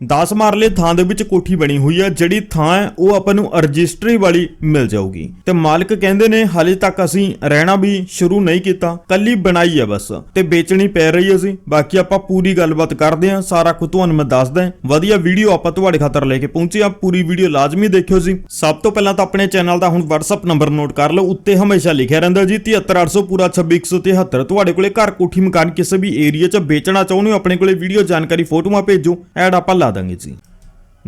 10 ਮਾਰਲੇ ਥਾਂ ਦੇ ਵਿੱਚ ਕੋਠੀ ਬਣੀ ਹੋਈ ਹੈ ਜਿਹੜੀ ਥਾਂ ਹੈ, ਉਹ ਆਪਾਂ ਨੂੰ ਰਜਿਸਟਰੀ ਵਾਲੀ ਮਿਲ ਜਾਊਗੀ। ਤੇ ਮਾਲਕ ਕਹਿੰਦੇ ਨੇ, ਹਾਲੇ ਤੱਕ ਅਸੀਂ ਰਹਿਣਾ ਵੀ ਸ਼ੁਰੂ ਨਹੀਂ ਕੀਤਾ, ਕੱਲੀ ਬਣਾਈ ਹੈ ਬਸ, ਤੇ ਵੇਚਣੀ ਪੈ ਰਹੀ ਹੈ ਬਾਕੀ ਆਪਾਂ ਪੂਰੀ ਗੱਲਬਾਤ ਕਰਦੇ ਹਾਂ ਸਾਰਾ ਕੁਝ ਤੁਹਾਨੂੰ ਮੈਂ ਦੱਸਦਾ ਵਧੀਆ ਵੀਡੀਓ ਆਪਾਂ ਤੁਹਾਡੇ ਖਾਤਰ ਲੈ ਕੇ ਪਹੁੰਚੇ ਆ, ਪੂਰੀ ਵੀਡੀਓ ਲਾਜ਼ਮੀ ਦੇਖਿਓ ਜੀ। ਸਭ ਤੋਂ ਪਹਿਲਾਂ ਤਾਂ ਆਪਣੇ ਚੈਨਲ ਦਾ ਹੁਣ WhatsApp ਨੰਬਰ ਨੋਟ ਕਰ ਲਓ, ਉੱਤੇ ਹਮੇਸ਼ਾ ਲਿਖਿਆ ਰਹਿੰਦਾ ਜੀ 73800 ਪੂਰਾ 26173 ਤੁਹਾਡੇ ਕੋਲੇ ਘਰ ਕੋਠੀ ਮਕਾਨ ਕਿਸੇ ਵੀ ਏਰੀਆ 'ਚ ਵੇਚਣਾ ਚਾਹੁੰਦੇ ਹੋ, ਆਪਣੇ ਕੋਲੇ ਵੀਡੀਓ ਜਾਣਕਾਰੀ ਫੋਟੋਆਂ ਭੇਜੋ, ਐਡ ਆਪਾਂ ਲਾ ਦਾਂਗੇ ਜੀ।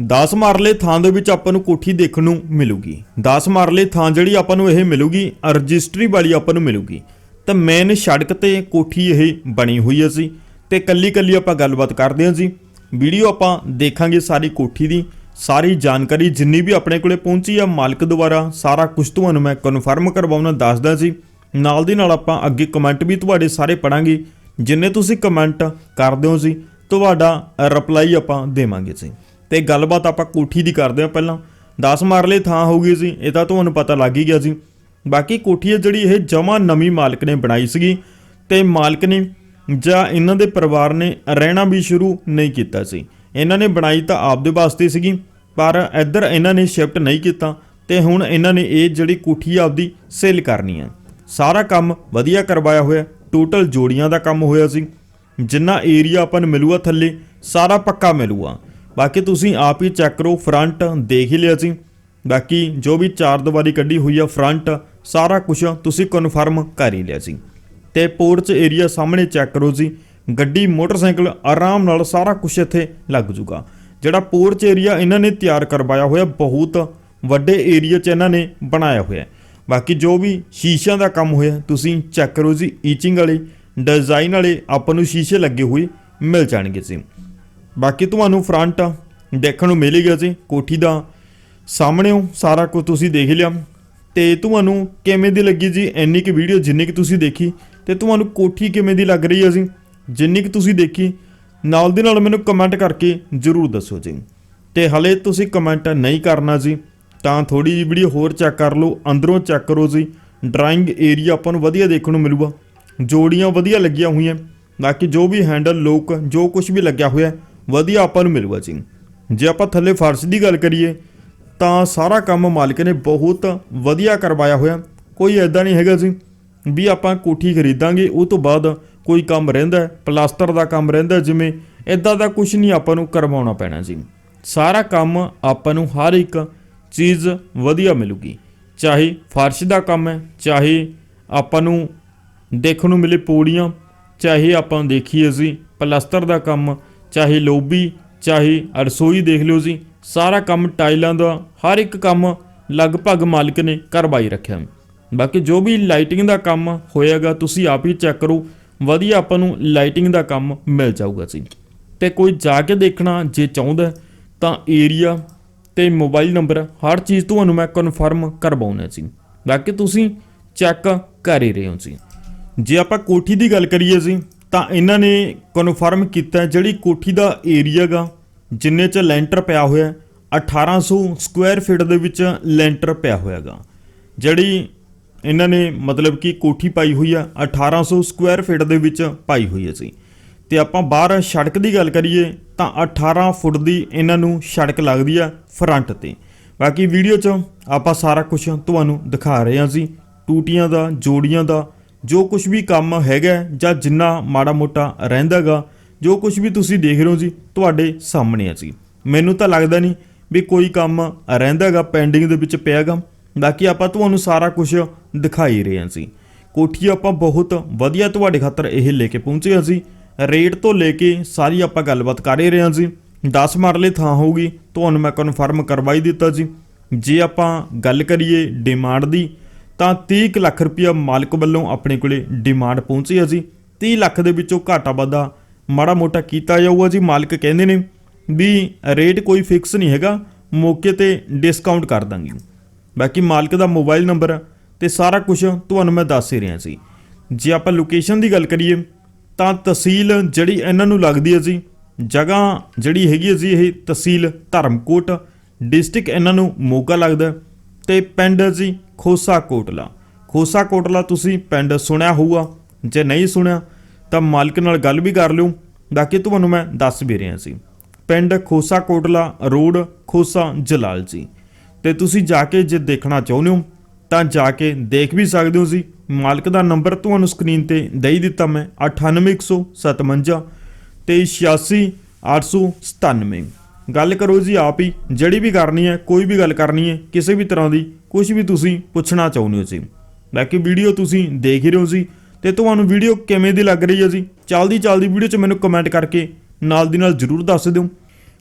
10 ਮਾਰਲੇ ਥਾਂ ਦੇ ਵਿੱਚ ਆਪਾਂ ਨੂੰ ਕੋਠੀ ਦੇਖਣ ਨੂੰ ਮਿਲੂਗੀ। 10 ਮਾਰਲੇ ਥਾਂ ਜਿਹੜੀ ਆਪਾਂ ਨੂੰ ਇਹ ਮਿਲੂਗੀ ਰਜਿਸਟਰੀ ਵਾਲੀ ਆਪਾਂ ਨੂੰ ਮਿਲੂਗੀ। ਤਾਂ ਮੇਨ ਸੜਕ ਤੇ ਕੋਠੀ ਇਹ ਬਣੀ ਹੋਈ ਹੈ ਜੀ। ਤੇ ਕੱਲੀ ਕੱਲੀ ਆਪਾਂ ਗੱਲਬਾਤ ਕਰਦੇ ਹਾਂ ਜੀ। ਵੀਡੀਓ ਆਪਾਂ ਦੇਖਾਂਗੇ ਸਾਰੀ ਕੋਠੀ ਦੀ। ਸਾਰੀ ਜਾਣਕਾਰੀ ਜਿੰਨੀ ਵੀ ਆਪਣੇ ਕੋਲੇ ਪਹੁੰਚੀ ਆ, ਮਾਲਕ ਦੁਆਰਾ ਸਾਰਾ ਕੁਝ ਤੁਹਾਨੂੰ ਮੈਂ ਕਨਫਰਮ ਕਰਵਾਉਣਾ ਦੱਸਦਾ ਜੀ। ਨਾਲ ਦੀ ਨਾਲ ਆਪਾਂ ਅੱਗੇ ਕਮੈਂਟ ਵੀ ਤੁਹਾਡੇ ਸਾਰੇ ਪੜਾਂਗੇ ਜਿੰਨੇ ਤੁਸੀਂ ਕਮੈਂਟ ਕਰਦੇ ਹੋ ਜੀ ਤੁਹਾਡਾ ਰਿਪਲਾਈ ਆਪਾਂ ਦੇਵਾਂਗੇ ਜੀ। ਤੇ ਗੱਲਬਾਤ ਆਪਾਂ ਕੋਠੀ ਦੀ ਕਰਦੇ ਹਾਂ ਪਹਿਲਾਂ। 10 ਮਾਰਲੇ ਥਾਂ ਹੋਊਗੀ ਜੀ, ਇਹ ਤਾਂ ਤੁਹਾਨੂੰ ਪਤਾ ਲੱਗ ਹੀ ਗਿਆ ਜੀ। ਬਾਕੀ ਕੋਠੀ ਹੈ ਜਿਹੜੀ ਇਹ ਜਮਾ ਨਵੀਂ ਮਾਲਕ ਨੇ ਬਣਾਈ ਸੀਗੀ। ਤੇ ਮਾਲਕ ਨੇ ਜਾਂ ਇਹਨਾਂ ਦੇ ਪਰਿਵਾਰ ਨੇ ਰਹਿਣਾ ਵੀ ਸ਼ੁਰੂ ਨਹੀਂ ਕੀਤਾ ਸੀ। ਇਹਨਾਂ ਨੇ ਬਣਾਈ ਤਾਂ ਆਪਦੇ ਵਾਸਤੇ ਸੀਗੀ, ਪਰ ਇੱਧਰ ਇਹਨਾਂ ਨੇ ਸ਼ਿਫਟ ਨਹੀਂ ਕੀਤਾ ਤੇ ਹੁਣ ਇਹਨਾਂ ਨੇ ਇਹ ਜਿਹੜੀ ਕੋਠੀ ਆਪਦੀ ਸੇਲ ਕਰਨੀ ਹੈ। ਸਾਰਾ ਕੰਮ ਵਧੀਆ ਕਰਵਾਇਆ ਹੋਇਆ ਟੋਟਲ ਜੋੜੀਆਂ ਦਾ ਕੰਮ ਹੋਇਆ ਸੀ। ਜਿੰਨਾ ਏਰੀਆ ਆਪਾਂ ਨੂੰ ਮਿਲੂਗਾ ਥੱਲੇ, ਸਾਰਾ ਪੱਕਾ ਮਿਲੂਗਾ। ਬਾਕੀ ਤੁਸੀਂ ਆਪ ਹੀ ਚੈੱਕ ਕਰੋ ਫਰੰਟ ਦੇਖ ਹੀ ਲਿਆ ਸੀ। ਬਾਕੀ ਜੋ ਵੀ ਚਾਰ ਦੀਵਾਰੀ ਕੱਢੀ ਹੋਈ ਆ ਫਰੰਟ ਸਾਰਾ ਕੁਝ ਤੁਸੀਂ ਕਨਫਰਮ ਕਰ ਹੀ ਲਿਆ ਸੀ। ਤੇ ਪੋਰਚ ਏਰੀਆ ਸਾਹਮਣੇ ਚੈੱਕ ਕਰੋ ਜੀ। ਗੱਡੀ, ਮੋਟਰਸਾਈਕਲ ਆਰਾਮ ਨਾਲ ਸਾਰਾ ਕੁਝ ਇੱਥੇ ਲੱਗ ਜੂਗਾ। ਜਿਹੜਾ ਪੋਰਚ ਏਰੀਆ ਇਹਨਾਂ ਨੇ ਤਿਆਰ ਕਰਵਾਇਆ ਹੋਇਆ, ਬਹੁਤ ਵੱਡੇ ਏਰੀਆ 'ਚ ਇਹਨਾਂ ਨੇ ਬਣਾਇਆ ਹੋਇਆ। ਬਾਕੀ ਜੋ ਵੀ ਸ਼ੀਸ਼ਿਆਂ ਦਾ ਕੰਮ ਹੋਇਆ, ਤੁਸੀਂ ਚੈੱਕ ਕਰੋ ਜੀ ਈਚਿੰਗ ਵਾਲੇ। ਡਿਜ਼ਾਈਨ ਵਾਲੇ ਆਪਾਂ ਨੂੰ ਸ਼ੀਸ਼ੇ ਲੱਗੇ ਹੋਏ ਮਿਲ ਜਾਣਗੇ ਜੀ। ਬਾਕੀ ਤੁਹਾਨੂੰ ਫਰੰਟ ਦੇਖਣ ਨੂੰ ਮਿਲੇਗਾ ਜੀ, ਕੋਠੀ ਦਾ। ਸਾਹਮਣੇੋਂ ਸਾਰਾ ਕੁਝ ਤੁਸੀਂ ਦੇਖ ਲਿਆ। ਤੇ ਤੁਹਾਨੂੰ ਕਿਵੇਂ ਦੀ ਲੱਗੀ ਜੀ, ਇੰਨੀ ਕਿ ਵੀਡੀਓ ਜਿੰਨੀ ਕਿ ਤੁਸੀਂ ਦੇਖੀ। ਤੇ ਤੁਹਾਨੂੰ ਕੋਠੀ ਕਿਵੇਂ ਦੀ ਲੱਗ ਰਹੀ ਹੈ ਜੀ, ਜਿੰਨੀ ਕਿ ਤੁਸੀਂ ਦੇਖੀ। ਨਾਲ ਦੀ ਨਾਲ ਮੈਨੂੰ ਕਮੈਂਟ ਕਰਕੇ ਜਰੂਰ ਦੱਸੋ ਜੀ। ਤੇ ਹਲੇ ਤੁਸੀਂ ਕਮੈਂਟ ਨਹੀਂ ਕਰਨਾ ਜੀ, ਤਾਂ ਥੋੜੀ ਜਿਹੀ ਵੀਡੀਓ ਹੋਰ ਚੈੱਕ ਕਰ ਲਓ, ਅੰਦਰੋਂ ਚੈੱਕ ਕਰੋ ਜੀ। ਡਰਾਇੰਗ ਏਰੀਆ ਆਪਾਂ ਨੂੰ ਵਧੀਆ ਦੇਖਣ ਨੂੰ ਮਿਲੂਗਾ। ਜੋੜੀਆਂ ਵਧੀਆ ਲੱਗੀਆਂ ਹੋਈਆਂ। ਬਾਕੀ ਜੋ ਵੀ ਹੈਂਡਲ ਲੋਕ ਜੋ ਕੁਝ ਵੀ ਲੱਗਿਆ ਹੋਇਆ ਵਧੀਆ ਆਪਾਂ ਨੂੰ ਮਿਲੂਗਾ ਜੀ। ਜੇ ਆਪਾਂ ਥੱਲੇ ਫਰਸ਼ ਦੀ ਗੱਲ ਕਰੀਏ ਤਾਂ ਸਾਰਾ ਕੰਮ ਮਾਲਕ ਨੇ ਬਹੁਤ ਵਧੀਆ ਕਰਵਾਇਆ ਹੋਇਆ। ਕੋਈ ਐਦਾਂ ਨਹੀਂ ਹੈਗਾ ਜੀ ਵੀ ਆਪਾਂ ਕੋਠੀ ਖਰੀਦਾਂਗੇ ਉਹ ਤੋਂ ਬਾਅਦ ਕੋਈ ਕੰਮ ਰਹਿੰਦਾ ਹੈ, ਪਲਾਸਟਰ ਦਾ ਕੰਮ ਰਹਿੰਦਾ ਜਿਵੇਂ ਐਦਾਂ ਦਾ ਕੁਝ ਨਹੀਂ ਆਪਾਂ ਨੂੰ ਕਰਵਾਉਣਾ ਪੈਣਾ ਜੀ। ਸਾਰਾ ਕੰਮ ਆਪਾਂ ਨੂੰ ਹਰ ਇੱਕ ਚੀਜ਼ ਵਧੀਆ ਮਿਲੂਗੀ। ਚਾਹੇ ਫਰਸ਼ ਦਾ ਕੰਮ ਹੈ ਚਾਹੇ ਆਪਾਂ ਨੂੰ ਦੇਖਣ ਨੂੰ ਮਿਲੇ ਪੌੜੀਆਂ, ਚਾਹੇ ਆਪਾਂ ਦੇਖੀਏ ਜੀ ਪਲਾਸਟਰ ਦਾ ਕੰਮ, ਚਾਹੇ ਲੋਬੀ, ਚਾਹੇ ਰਸੋਈ ਦੇਖ ਲਿਓ ਜੀ, ਸਾਰਾ ਕੰਮ ਟਾਈਲਾਂ ਦਾ, ਹਰ ਇੱਕ ਕੰਮ ਲਗਭਗ ਮਾਲਕ ਨੇ ਕਰਵਾਈ ਰੱਖਿਆ। ਬਾਕੀ ਜੋ ਵੀ ਲਾਈਟਿੰਗ ਦਾ ਕੰਮ ਹੋਏਗਾ ਤੁਸੀਂ ਆਪ ਹੀ ਚੈੱਕ ਕਰੋ, ਵਧੀਆ ਆਪਾਂ ਨੂੰ ਲਾਈਟਿੰਗ ਦਾ ਕੰਮ ਮਿਲ ਜਾਊਗਾ ਜੀ। ਤੇ ਕੋਈ ਜਾ ਕੇ ਦੇਖਣਾ ਜੇ ਚਾਹੁੰਦਾ ਤਾਂ ਏਰੀਆ ਤੇ ਮੋਬਾਈਲ ਨੰਬਰ, ਹਰ ਚੀਜ਼ ਤੁਹਾਨੂੰ ਮੈਂ ਕਨਫਰਮ ਕਰਵਾਉਣਾ ਸੀ ਬਾਕੀ ਤੁਸੀਂ ਚੈੱਕ ਕਰ ਹੀ ਰਹੇ ਹੋ ਜੀ। ਜੇ ਆਪਾਂ ਕੋਠੀ ਦੀ ਗੱਲ ਕਰੀਏ ਜੀ ਤਾਂ ਇਹਨਾਂ ਨੇ ਕਨਫਰਮ ਕੀਤਾ ਜਿਹੜੀ ਕੋਠੀ ਦਾ ਏਰੀਆ ਗਾ ਜਿੰਨੇ ਚ ਲੈਂਟਰ ਪਿਆ ਹੋਇਆ ਹੈ, 1800 ਸਕੁਅਰ ਫੀਟ ਦੇ ਵਿੱਚ ਲੈਂਟਰ ਪਿਆ ਹੋਇਆਗਾ ਜਿਹੜੀ ਇਹਨਾਂ ਨੇ ਮਤਲਬ ਕਿ ਕੋਠੀ ਪਾਈ ਹੋਈ ਆ 1800 ਸਕੁਅਰ ਫੀਟ ਦੇ ਵਿੱਚ ਪਾਈ ਹੋਈ ਹੈ ਜੀ। ਤੇ ਆਪਾਂ ਬਾਹਰ ਸੜਕ ਦੀ ਗੱਲ ਕਰੀਏ ਤਾਂ 18 ਫੁੱਟ ਦੀ ਇਹਨਾਂ ਨੂੰ ਸੜਕ ਲੱਗਦੀ ਆ ਫਰੰਟ ਤੇ। ਬਾਕੀ ਵੀਡੀਓ 'ਚ ਆਪਾਂ ਸਾਰਾ ਕੁਝ ਤੁਹਾਨੂੰ ਦਿਖਾ ਰਹੇ ਹਾਂ ਜੀ ਟੂਟੀਆਂ ਦਾ ਜੋੜੀਆਂ ਦਾ ਜੋ ਕੁਝ ਵੀ ਕੰਮ ਹੈਗਾ ਜਾਂ ਜਿੰਨਾ ਮਾੜਾ ਮੋਟਾ ਰਹਿੰਦਾਗਾ ਜੋ ਕੁਝ ਵੀ ਤੁਸੀਂ ਦੇਖ ਰਹੇ ਹੋ ਜੀ, ਤੁਹਾਡੇ ਸਾਹਮਣੇ ਆ ਜੀ। ਮੈਨੂੰ ਤਾਂ ਲੱਗਦਾ ਨਹੀਂ ਵੀ ਕੋਈ ਕੰਮ ਰਹਿੰਦਾਗਾ ਪੈਂਡਿੰਗ ਦੇ ਵਿੱਚ ਪਿਆਗਾ ਬਾਕੀ ਆਪਾਂ ਤੁਹਾਨੂੰ ਸਾਰਾ ਕੁਝ ਦਿਖਾਈ ਰਹੇ ਹਾਂ ਜੀ। ਕੋਠੀ ਆਪਾਂ ਬਹੁਤ ਵਧੀਆ ਤੁਹਾਡੇ ਖਾਤਰ ਇਹ ਲੈ ਕੇ ਪਹੁੰਚੇ ਹਾਂ ਜੀ। ਰੇਟ ਤੋਂ ਲੈ ਕੇ ਸਾਰੀ ਆਪਾਂ ਗੱਲਬਾਤ ਕਰ ਹੀ ਰਹੇ ਹਾਂ ਜੀ। 10 ਮਰਲੇ ਥਾਂ ਹੋਊਗੀ, ਤੁਹਾਨੂੰ ਮੈਂ ਕਨਫਰਮ ਕਰਵਾਈ ਦਿੱਤਾ ਜੀ। ਜੇ ਆਪਾਂ ਗੱਲ ਕਰੀਏ ਡਿਮਾਂਡ ਦੀ ਤਾਂ 30 ਕੁ ਲੱਖ ਰੁਪਇਆ ਮਾਲਕ ਵੱਲੋਂ ਆਪਣੇ ਕੋਲੇ ਡਿਮਾਂਡ ਪਹੁੰਚੀ ਹੈ ਜੀ। 30 ਲੱਖ ਦੇ ਵਿੱਚੋਂ ਘਾਟਾ ਵਾਧਾ ਮਾੜਾ ਮੋਟਾ ਕੀਤਾ ਜਾਊਗਾ ਜੀ, ਮਾਲਕ ਕਹਿੰਦੇ ਨੇ ਵੀ ਰੇਟ ਕੋਈ ਫਿਕਸ ਨਹੀਂ ਹੈਗਾ, ਮੌਕੇ ਤੇ ਡਿਸਕਾਊਂਟ ਕਰ ਦਾਂਗੇ। ਬਾਕੀ ਮਾਲਕ ਦਾ ਮੋਬਾਈਲ ਨੰਬਰ ਤੇ ਸਾਰਾ ਕੁਝ ਤੁਹਾਨੂੰ ਮੈਂ ਦੱਸ ਹੀ ਰਿਹਾ ਸੀ ਜੇ ਆਪਾਂ ਲੋਕੇਸ਼ਨ ਦੀ ਗੱਲ ਕਰੀਏ, ਤਾਂ ਤਹਿਸੀਲ ਜਿਹੜੀ ਇਹਨਾਂ ਨੂੰ ਲੱਗਦੀ ਹੈ ਜੀ, ਜਗ੍ਹਾ ਜਿਹੜੀ ਹੈਗੀ ਹੈ ਜੀ, ਇਹ ਤਹਿਸੀਲ ਧਰਮਕੋਟ ਡਿਸਟ੍ਰਿਕਟ ਇਹਨਾਂ ਨੂੰ ਮੋਗਾ ਲੱਗਦਾ ਹੈ ਤੇ ਪਿੰਡ ਜੀ ਖੋਸਾ ਕੋਟਲਾ ਖੋਸਾ ਕੋਟਲਾ ਤੁਸੀਂ ਪਿੰਡ ਸੁਣਿਆ ਹੋਊਗਾ। ਜੇ ਨਹੀਂ ਸੁਣਿਆ, ਤਾਂ ਮਾਲਕ ਨਾਲ ਗੱਲ ਵੀ ਕਰ ਲਿਓ। ਬਾਕੀ ਤੁਹਾਨੂੰ ਮੈਂ ਦੱਸ ਵੀ ਰਿਹਾ ਸੀ। ਪਿੰਡ ਖੋਸਾ ਕੋਟਲਾ ਰੋਡ ਖੋਸਾ ਜਲਾਲ ਜੀ। ਤੇ ਤੁਸੀਂ ਜਾ ਕੇ ਜੇ ਦੇਖਣਾ ਚਾਹੁੰਦੇ ਹੋ, ਤਾਂ ਜਾ ਕੇ ਦੇਖ ਵੀ ਸਕਦੇ ਹੋ ਜੀ। ਮਾਲਕ ਦਾ ਨੰਬਰ ਤੁਹਾਨੂੰ ਸਕਰੀਨ ਤੇ ਦੇ ਦਿੱਤਾ ਮੈਂ। 98157 ਤੇ 86897 ਗੱਲ ਕਰੋ ਜੀ ਆਪ ਹੀ, ਜਿਹੜੀ ਵੀ ਕਰਨੀ ਹੈ, ਕੋਈ ਵੀ ਗੱਲ ਕਰਨੀ ਹੈ, ਕਿਸੇ ਵੀ ਤਰ੍ਹਾਂ ਦੀ ਕੁਝ ਵੀ ਤੁਸੀਂ ਪੁੱਛਣਾ ਚਾਹੁੰਦੇ ਹੋ ਜੀ। ਬਾਕੀ ਵੀਡੀਓ ਤੁਸੀਂ ਦੇਖ ਹੀ ਰਹੇ ਹੋ ਜੀ, ਤੇ ਤੁਹਾਨੂੰ ਵੀਡੀਓ ਕਿਵੇਂ ਦੀ ਲੱਗ ਰਹੀ ਹੈ ਜੀ, ਚੱਲਦੀ ਚੱਲਦੀ ਵੀਡੀਓ 'ਚ ਮੈਨੂੰ ਕਮੈਂਟ ਕਰਕੇ ਨਾਲ ਦੀ ਨਾਲ ਜਰੂਰ ਦੱਸ ਦਿਓ।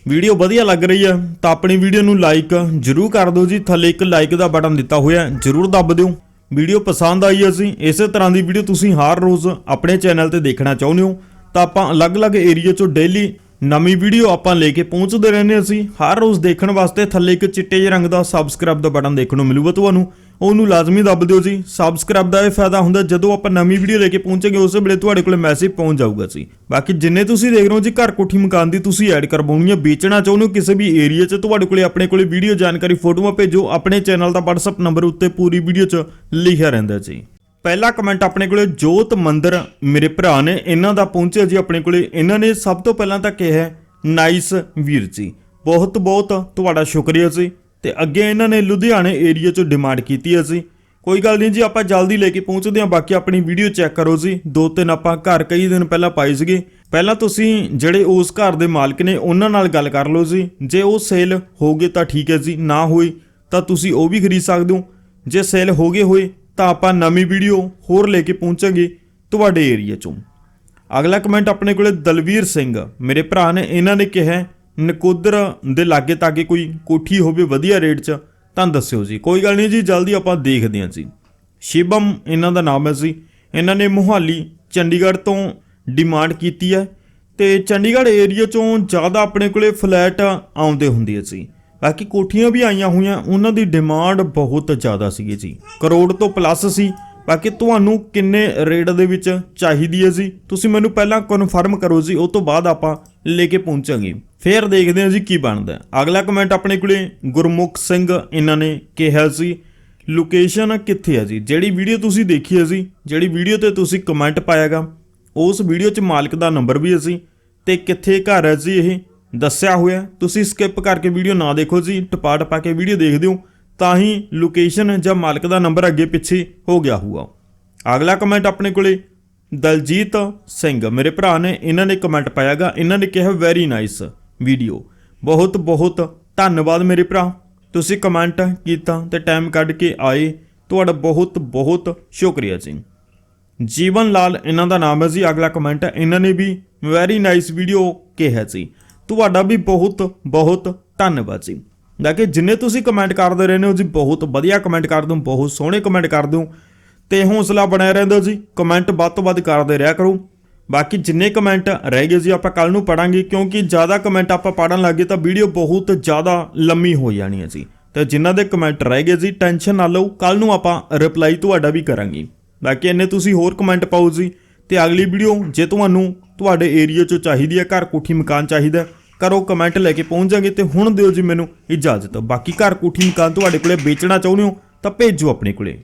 ਵੀਡੀਓ ਵਧੀਆ ਲੱਗ ਰਹੀ ਹੈ, ਤਾਂ ਆਪਣੀ ਵੀਡੀਓ ਨੂੰ ਲਾਈਕ ਜਰੂਰ ਕਰ ਦਿਓ ਜੀ, ਥੱਲੇ ਇੱਕ ਲਾਈਕ ਦਾ ਬਟਨ ਦਿੱਤਾ ਹੋਇਆ, ਜਰੂਰ ਦੱਬ ਦਿਓ। ਵੀਡੀਓ ਪਸੰਦ ਆਈ ਹੈ ਸੀ ਇਸੇ ਤਰ੍ਹਾਂ ਦੀ ਵੀਡੀਓ ਤੁਸੀਂ ਹਰ ਰੋਜ਼ ਆਪਣੇ ਚੈਨਲ ਤੇ ਦੇਖਣਾ ਚਾਹੁੰਦੇ ਹੋ, ਤਾਂ ਆਪਾਂ ਅਲੱਗ-ਅਲੱਗ ਏਰੀਆ 'ਚੋਂ ਡੇਲੀ ਨਵੀਂ ਵੀਡੀਓ ਆਪਾਂ ਲੈ ਕੇ ਪਹੁੰਚਦੇ ਰਹਿੰਦੇ ਹਾਂ ਅਸੀਂ। ਹਰ ਰੋਜ਼ ਦੇਖਣ ਵਾਸਤੇ ਥੱਲੇ ਇੱਕ ਚਿੱਟੇ ਜਿਹੇ ਰੰਗ ਦਾ ਸਬਸਕ੍ਰਾਈਬ ਦਾ ਬਟਨ ਦੇਖਣ ਨੂੰ ਮਿਲੂਗਾ ਤੁਹਾਨੂੰ। ਉਹਨੂੰ ਲਾਜ਼ਮੀ ਦੱਬ ਦਿਓ ਜੀ। ਸਬਸਕ੍ਰਾਈਬ ਦਾ ਇਹ ਫਾਇਦਾ ਹੁੰਦਾ ਜਦੋਂ ਆਪਾਂ ਨਵੀਂ ਵੀਡੀਓ ਲੈ ਕੇ ਪਹੁੰਚਾਂਗੇ, ਉਸੇ ਵੇਲੇ ਤੁਹਾਡੇ ਕੋਲ ਮੈਸੇਜ ਪਹੁੰਚ ਜਾਊਗਾ ਜੀ। ਬਾਕੀ ਜਿੰਨੇ ਤੁਸੀਂ ਦੇਖ ਰਹੇ ਹੋ ਜੀ, ਘਰ ਕੋਠੀ ਮਕਾਨ ਦੀ ਤੁਸੀਂ ਐਡ ਕਰਵਾਉਣੀ ਹੈ ਵੇਚਣਾ ਚਾਹੁੰਦੇ ਹੋ ਕਿਸੇ ਵੀ ਏਰੀਆ 'ਚ, ਤੁਹਾਡੇ ਕੋਲੇ ਆਪਣੇ ਕੋਲੇ ਵੀਡੀਓ ਜਾਣਕਾਰੀ, ਫੋਟੋਆਂ ਭੇਜੋ, ਆਪਣੇ ਚੈਨਲ ਦਾ WhatsApp ਨੰਬਰ ਉੱਤੇ ਪੂਰੀ ਵੀਡੀਓ 'ਚ ਲਿਖਿਆ ਰਹਿੰਦਾ ਜੀ। ਪਹਿਲਾ ਕਮੈਂਟ ਆਪਣੇ ਕੋਲੇ ਜੋਤ ਮੰਦਰ ਮੇਰੇ ਭਰਾ ਨੇ ਇਹਨਾਂ ਦਾ ਪਹੁੰਚਿਆ ਜੀ ਆਪਣੇ ਕੋਲੇ। ਇਹਨਾਂ ਨੇ ਸਭ ਤੋਂ ਪਹਿਲਾਂ ਤਾਂ ਕਿਹਾ ਹੈ, ਨਾਈਸ ਵੀਰ ਜੀ ਬਹੁਤ ਬਹੁਤ ਤੁਹਾਡਾ ਸ਼ੁਕਰੀਆ ਜੀ। ਤੇ ਅੱਗੇ ਇਹਨਾਂ ਨੇ ਲੁਧਿਆਣੇ ਏਰੀਆ ਚੋਂ ਡਿਮਾਂਡ ਕੀਤੀ ਹੈ ਜੀ। ਕੋਈ ਗੱਲ ਨਹੀਂ ਜੀ ਆਪਾਂ ਜਲਦੀ ਲੈ ਕੇ ਪਹੁੰਚਦੇ ਹਾਂ। ਬਾਕੀ ਆਪਣੀ ਵੀਡੀਓ ਚੈੱਕ ਕਰੋ ਜੀ। ਦੋ ਤਿੰਨ ਆਪਾਂ ਘਰ ਕਈ ਦਿਨ ਪਹਿਲਾਂ ਪਾਏ ਸੀਗੇ। ਪਹਿਲਾਂ ਤੁਸੀਂ ਜਿਹੜੇ ਉਸ ਘਰ ਦੇ ਮਾਲਕ ਨੇ ਉਹਨਾਂ ਨਾਲ ਗੱਲ ਕਰ ਲਓ ਜੀ। ਜੇ ਉਹ ਸੇਲ ਹੋ ਗਏ ਤਾਂ ਠੀਕ ਹੈ ਜੀ। ਨਾ ਹੋਈ ਤਾਂ ਤੁਸੀਂ ਉਹ ਵੀ ਖਰੀਦ ਸਕਦੇ ਹੋ। ਜੇ ਸੇਲ ਹੋ ਗਏ ਹੋਏ ਤਾਂ ਆਪਾਂ ਨਵੀਂ ਵੀਡੀਓ ਹੋਰ ਲੈ ਕੇ ਪਹੁੰਚਾਂਗੇ ਤੁਹਾਡੇ ਏਰੀਆ ਚੋਂ। ਅਗਲਾ ਕਮੈਂਟ ਆਪਣੇ ਕੋਲੇ ਦਲਵੀਰ ਸਿੰਘ, ਮੇਰੇ ਭਰਾ ਨੇ, ਇਹਨਾਂ ਨੇ ਕਿਹਾ ਨਕੋਦਰ ਦੇ ਲਾਗੇ ਤਾਗੇ ਕੋਈ ਕੋਠੀ ਹੋਵੇ ਵਧੀਆ ਰੇਟ 'ਚ, ਤਾਂ ਦੱਸਿਓ ਜੀ। ਕੋਈ ਗੱਲ ਨਹੀਂ ਜੀ, ਜਲਦੀ ਆਪਾਂ ਦੇਖਦੇ ਹਾਂ ਜੀ। ਸ਼ਿਵਮ ਇਹਨਾਂ ਦਾ ਨਾਮ ਹੈ ਜੀ। ਇਹਨਾਂ ਨੇ ਮੁਹਾਲੀ, ਚੰਡੀਗੜ੍ਹ ਤੋਂ ਡਿਮਾਂਡ ਕੀਤੀ ਹੈ ਤੇ ਚੰਡੀਗੜ੍ਹ ਏਰੀਆ ਚੋਂ ਜ਼ਿਆਦਾ ਆਪਣੇ ਕੋਲੇ ਫਲੈਟ ਆਉਂਦੇ ਹੁੰਦੇ ਸੀ ਬਾਕੀ ਕੋਠੀਆਂ ਵੀ ਆਈਆਂ ਹੋਈਆਂ, ਉਹਨਾਂ ਦੀ ਡਿਮਾਂਡ ਬਹੁਤ ਜ਼ਿਆਦਾ ਸੀਗੀ ਜੀ। ਕਰੋੜ ਤੋਂ ਪਲੱਸ ਸੀ। ਬਾਕੀ ਤੁਹਾਨੂੰ ਕਿੰਨੇ ਰੇਟ ਦੇ ਵਿੱਚ ਚਾਹੀਦੀ ਹੈ ਜੀ? ਤੁਸੀਂ ਮੈਨੂੰ ਪਹਿਲਾਂ ਕਨਫਰਮ ਕਰੋ ਜੀ, ਉਹ ਤੋਂ ਬਾਅਦ ਆਪਾਂ ਲੈ ਕੇ ਪਹੁੰਚਾਂਗੇ। ਫੇਰ ਦੇਖਦੇ ਹਾਂ ਜੀ ਕੀ ਬਣਦਾ ਅਗਲਾ ਕਮੈਂਟ ਆਪਣੇ ਕੋਲੇ ਗੁਰਮੁਖ ਸਿੰਘ ਇਹਨਾਂ ਨੇ ਕਿਹਾ ਸੀ। ਲੋਕੇਸ਼ਨ ਕਿੱਥੇ ਹੈ ਜੀ? ਜਿਹੜੀ ਵੀਡੀਓ ਤੁਸੀਂ ਦੇਖੀ ਹੈ ਜੀ, ਜਿਹੜੀ ਵੀਡੀਓ ਤੇ ਤੁਸੀਂ ਕਮੈਂਟ ਪਾਇਆਗਾ, ਉਸ ਵੀਡੀਓ 'ਚ ਮਾਲਕ ਦਾ ਨੰਬਰ ਵੀ ਹੈ ਜੀ। ਤੇ ਕਿੱਥੇ ਘਰ ਹੈ ਜੀ ਇਹ? ਦੱਸਿਆ ਹੋਇਆ ਤੁਸੀਂ ਸਕਿਪ ਕਰਕੇ ਵੀਡੀਓ ਨਾ ਦੇਖੋ ਜੀ ਟਪਾ ਟਪਾ ਕੇ ਵੀਡੀਓ ਦੇਖਦੇ ਹੋ, ਤਾਂ ਹੀ ਲੋਕੇਸ਼ਨ ਜਾਂ ਮਾਲਕ ਦਾ ਨੰਬਰ ਅੱਗੇ ਪਿੱਛੇ ਹੋ ਗਿਆ ਹੋਊਗਾ। ਅਗਲਾ ਕਮੈਂਟ ਆਪਣੇ ਕੋਲੇ, ਦਲਜੀਤ ਸਿੰਘ। ਮੇਰੇ ਭਰਾ ਨੇ ਇਹਨਾਂ ਨੇ ਕਮੈਂਟ ਪਾਇਆਗਾ ਇਹਨਾਂ ਨੇ ਕਿਹਾ ਵੈਰੀ ਨਾਈਸ ਵੀਡੀਓ ਬਹੁਤ ਬਹੁਤ ਧੰਨਵਾਦ ਮੇਰੇ ਭਰਾ। ਤੁਸੀਂ ਕਮੈਂਟ ਕੀਤਾ ਤੇ ਟਾਈਮ ਕੱਢ ਕੇ ਆਏ। ਤੁਹਾਡਾ ਬਹੁਤ ਬਹੁਤ ਸ਼ੁਕਰੀਆ ਜੀ। ਜੀਵਨ ਲਾਲ, ਇਹਨਾਂ ਦਾ ਨਾਮ ਹੈ ਜੀ। ਅਗਲਾ ਕਮੈਂਟ ਇਹਨਾਂ ਨੇ ਵੀ ਵੈਰੀ ਨਾਈਸ ਵੀਡੀਓ ਕਿਹਾ ਸੀ ਤੁਹਾਡਾ ਵੀ ਬਹੁਤ ਬਹੁਤ ਧੰਨਵਾਦ ਜੀ। ਦਾ ਕਿ ਜਿੰਨੇ ਤੁਸੀਂ ਕਮੈਂਟ ਕਰਦੇ ਰਹਿੰਦੇ ਹੋ ਜੀ, ਬਹੁਤ ਵਧੀਆ ਕਮੈਂਟ ਕਰਦੇ ਹੋ, ਬਹੁਤ ਸੋਹਣੇ ਕਮੈਂਟ ਕਰਦੇ ਹੋ। ਤੇ ਹੌਸਲਾ ਬਣਾਇਆ ਰਹਿੰਦਾ ਜੀ ਕਮੈਂਟ ਵੱਧ ਤੋਂ ਵੱਧ ਕਰਦੇ ਰਿਹਾ ਕਰੋ। ਬਾਕੀ ਜਿੰਨੇ ਕਮੈਂਟ ਰਹਿ ਗਏ ਜੀ, ਆਪਾਂ ਕੱਲ ਨੂੰ ਪੜਾਂਗੇ ਕਿਉਂਕਿ ਜ਼ਿਆਦਾ ਕਮੈਂਟ ਆਪਾਂ ਪੜਨ ਲੱਗੇ ਤਾਂ ਵੀਡੀਓ ਬਹੁਤ ਜ਼ਿਆਦਾ ਲੰਮੀ ਹੋ ਜਾਣੀ ਹੈ ਜੀ। ਤੇ ਜਿਨ੍ਹਾਂ ਦੇ ਕਮੈਂਟ ਰਹਿ ਗਏ ਜੀ ਟੈਨਸ਼ਨ ਨਾ ਲਓ ਕੱਲ ਨੂੰ ਆਪਾਂ ਰਿਪਲਾਈ ਤੁਹਾਡਾ ਵੀ ਕਰਾਂਗੇ। ਬਾਕੀ ਇੰਨੇ ਤੁਸੀਂ ਹੋਰ ਕਮੈਂਟ ਪਾਓ ਜੀ, ਤੇ ਅਗਲੀ ਵੀਡੀਓ ਜੇ ਤੁਹਾਨੂੰ ਤੁਹਾਡੇ ਏਰੀਆ 'ਚੋਂ ਚਾਹੀਦੀ ਹੈ, ਘਰ ਕੋਠੀ ਮਕਾਨ ਚਾਹੀਦਾ ਕਰੋ ਕਮੈਂਟ ਲੈ ਕੇ ਪਹੁੰਚ ਜਾਗੇ ਤੇ ਹੁਣ ਦਿਓ ਜੀ ਮੈਨੂੰ ਇਜਾਜ਼ਤ। ਬਾਕੀ ਘਰ ਕੋਠੀ ਮਕਾਨ ਤੁਹਾਡੇ ਕੋਲੇ ਵੇਚਣਾ ਚਾਹੁੰਦੇ ਹੋ ਤਾਂ ਭੇਜੋ ਆਪਣੇ ਕੋਲੇ।